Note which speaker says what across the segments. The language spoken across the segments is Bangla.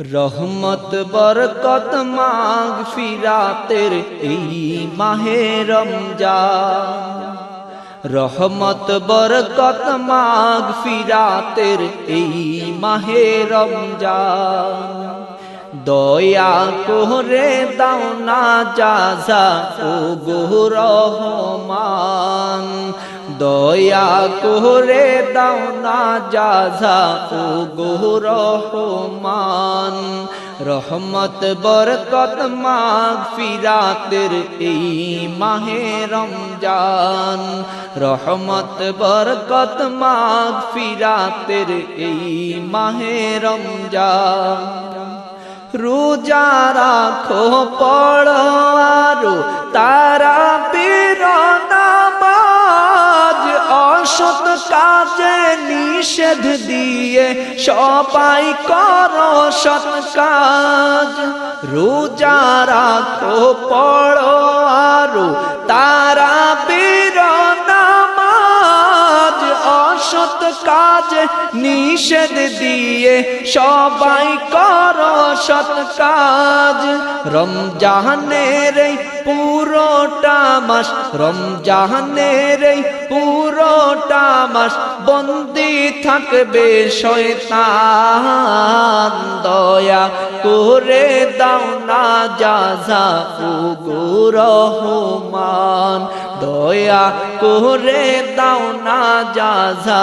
Speaker 1: রহমত, বরকত মাগ ফিরাতের এই মাহে রমজান। রহমত, বরকত মাগ ফিরাতের এই মাহে রমজান। দয়া কোহরে দাও না যাজা ও গো রহমান। দয়া কোহরে দাও না যাজা ও গো রহমান। রহমত, বরকত, মাগ ফিরাতের এই মাহে রমজান। রহমত, বরকত, মাগ ফিরাতের এই মাহে রমজান। রোজা রাখো পড়ো আরও তারা নামাজ অসৎ কাজে নিষেধ দিয়ে সবাই করো সৎ কাজ। রোজা রাখো, পড়ো আরও, তারা বীর নামাজ। অসৎ কাজ নিষেধ দিয়ে সবাই কর সৎ কাজ। রমজানের এই পুরোটা মাস রমজানের এই পুরোটা মাস বন্দি থাকবে শয়তান, দয়া করে দাও না যাজা রহমান দয়া করে দাও না যাজা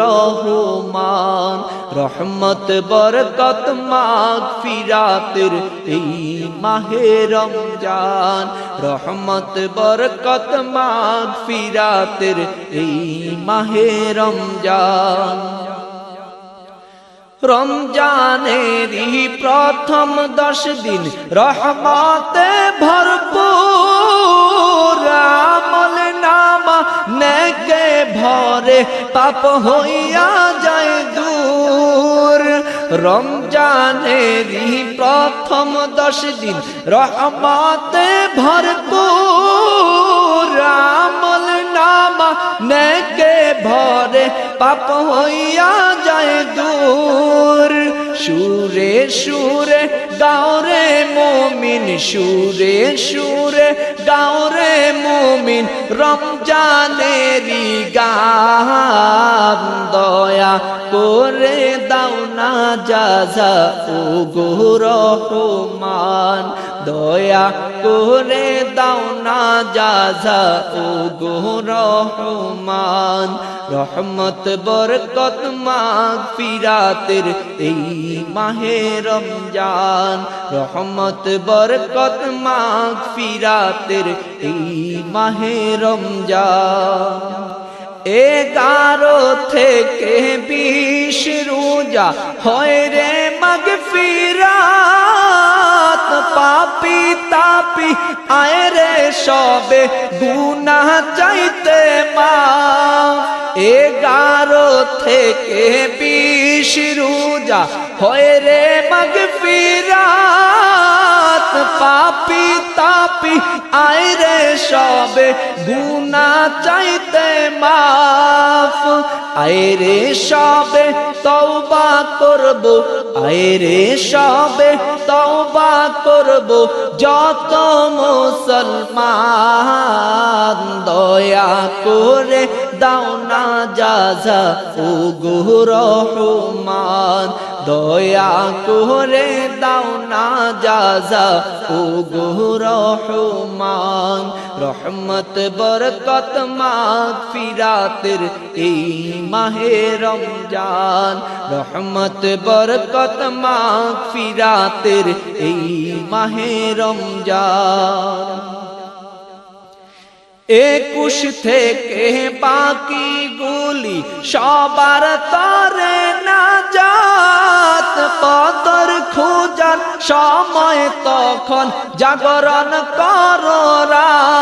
Speaker 1: রহমান রহমত, বরকত মাগ ফিরাতের এই মাহে রমজান রহমত, বরকত, মাগ ফিরাতের এই মাহে রমজান। রমজানেরই প্রথম দশ দিন রহমতে ভরপুর নামা নেকে ভরে পাপ হইয়া রমজানেরই প্রথম দশ দিন রহমাতে ভরপুর আমল নামা নেকে ভরে পাপ হইয়া যায় দূর। সুরে সুরে গাওরে মমিন, সুরে সুরে গাওরে মমিন রমজানেরি গান দয়া করে দাও না যাজা ও গো রহমান, দয়া করে দাও না যাজা ও গো রহমান, রহমত, বরকত মাগ ফিরাতের এই মাহে রমজান, রহমত, বরকত মাগ ফিরাতের এই মাহে রমজান। এগারো থেকে বিশ রোজা হয় রে মগ ফিরাত। পাপি তাপি আয় রে সবে গুনা চাইতে মা এগারো থেকে বিশ রোজা হয় রে মগ ফিরাত, পাপি তাপি, আয় রে সবে গুনা চাইতে মাফ। আয় রে সবে, তওবা করব, আয় রে সবে তওবা করব যত মুসলমান, দয়া করে দাও না যাজা ও গো রহমান, দয়া করে দাও না যাজা ও গো রহমান। রহমত, বরকত মাগ ফিরাতের এই মাহে রমজান। রহমত, বরকত মাগ ফিরাতের এই মাহে রমজান। একুশ থেকে বাকি গুলি সবার তরে না যাত পদর খোঁজার সময় তখন জাগরণ কর রাত।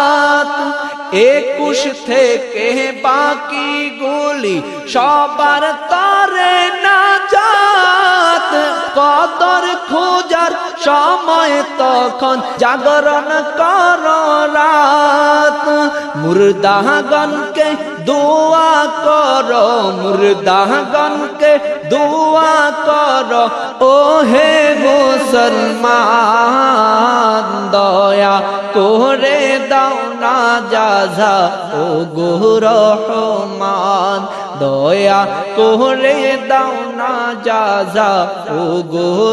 Speaker 1: একুশ থেকে বাকি গুলি সবার তরে না যাত কদর খোঁজার সময় তখন জাগরণ কর রাত। মুর্দাগণকে দোয়া কর, মুর্দাগণকে দোয়া কর। ও হে মুসলমান, দয়া করে যাজা ও রহমান দয়া করে দাও না যাজা ও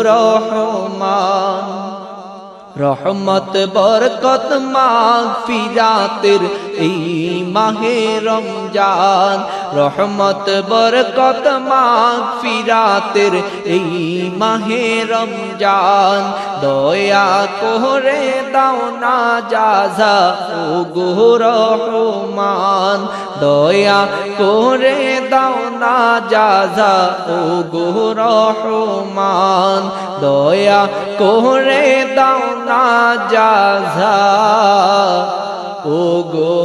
Speaker 1: রহমান। রহমত, বরকত মাগ ফিরাতের এই মাহে রমজান। রহমত, বরকত মাগ ফিরাতের এই মাহে রমজান। দয়া কোরে দাও না যাজা ও গো রহমান দয়া করে দাও না যাজা ও গো রহমান। দয়া করে দাও না যাজা ও গো